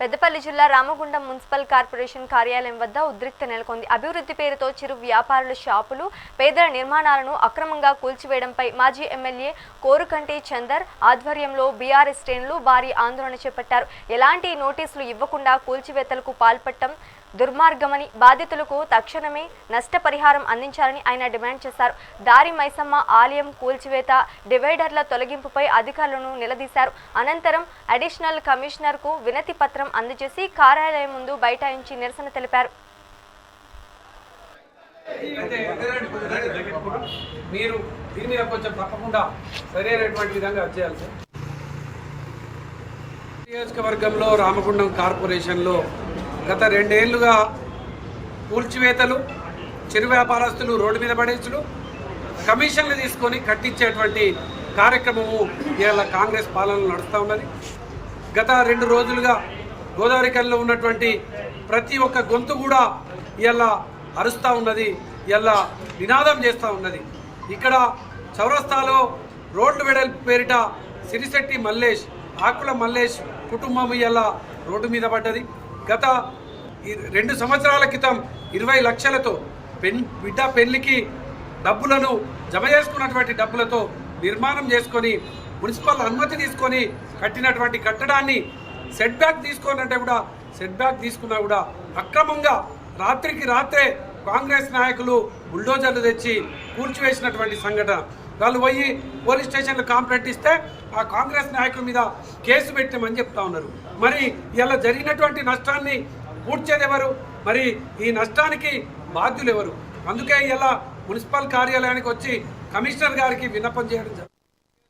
పెద్దపల్లి జిల్లా Ramagundam municipal corporation కార్యాలయం వద్ద ఉద్రిక్త నెలకొంది. అభివృద్ధి పేరుతో చిరు వ్యాపారుల షాపులు పేదల నిర్మాణాలను అక్రమంగా కూల్చివేయడంపై మాజీ ఎమ్మెల్యే కోరుకంటి చందర్ ఆధ్వర్యంలో బీఆర్ఎస్ శ్రేణులు భారీ ఆందోళన చేపట్టారు. ఎలాంటి నోటీసులు ఇవ్వకుండా కూల్చివేతలకు పాల్పడటం దుర్మార్గమని బాధితులకు తక్షణమే నష్టపరిహారం అందించాలని ఆయన డిమాండ్ చేశారు. దారి మైసమ్మ ఆలయం కూల్చివేత డివైడర్ల తొలగింపుపై అధికారులను నిలదీశారు. అనంతరం అడిషనల్ కమిషనర్కు వినతి పత్రం అందజేసి కార్యాలయం ముందు బైఠాయించి నిరసన తెలిపారు. మీరు దీని మీద కొంచెం తప్పకుండా సరైనటువంటి విధంగా చేయాలి నియోజకవర్గంలో రామగుండం కార్పొరేషన్లో గత రెండేళ్ళుగా కూల్చివేతలు చిరు వ్యాపారస్తులు రోడ్డు మీద పడేసులు కమిషన్లు తీసుకొని కట్టించేటువంటి కార్యక్రమము ఇవాళ కాంగ్రెస్ పాలనలు నడుస్తూ ఉన్నది. గత రెండు రోజులుగా గోదావరి కనిలో ఉన్నటువంటి ప్రతి ఒక్క గొంతు కూడా ఇలా అరుస్తూ ఉన్నది ఇలా నినాదం చేస్తూ ఉన్నది. ఇక్కడ చౌరస్తాలో రోడ్లు వెడల్పు పేరిట సిరిశెట్టి మల్లేష్ ఆకుల మల్లేష్ కుటుంబం ఇలా రోడ్డు మీద పడ్డది. గత రెండు సంవత్సరాల క్రితం ఇరవై లక్షలతో పెన్ బిడ్డ పెళ్ళికి డబ్బులను జమ చేసుకున్నటువంటి డబ్బులతో నిర్మాణం చేసుకొని మున్సిపల్ అనుమతి తీసుకొని కట్టినటువంటి కట్టడాన్ని సెట్ బ్యాక్ తీసుకోనంటే కూడా సెట్ బ్యాక్ తీసుకున్నా కూడా అక్రమంగా రాత్రికి రాత్రే కాంగ్రెస్ నాయకులు బుల్డోజర్లు తెచ్చి కూల్చివేసినటువంటి సంఘటన. వాళ్ళు పోయి పోలీస్ స్టేషన్లో కాంప్లైంట్ ఇస్తే ఆ కాంగ్రెస్ నాయకుల మీద కేసు పెట్టామని చెప్తా ఉన్నారు. మరి ఇలా జరిగినటువంటి నష్టాన్ని పూడ్చేది ఎవరు? మరి ఈ నష్టానికి బాధ్యులు ఎవరు? అందుకే ఇలా మున్సిపల్ కార్యాలయానికి వచ్చి కమిషనర్ గారికి విన్నపం చేయడం జరిగింది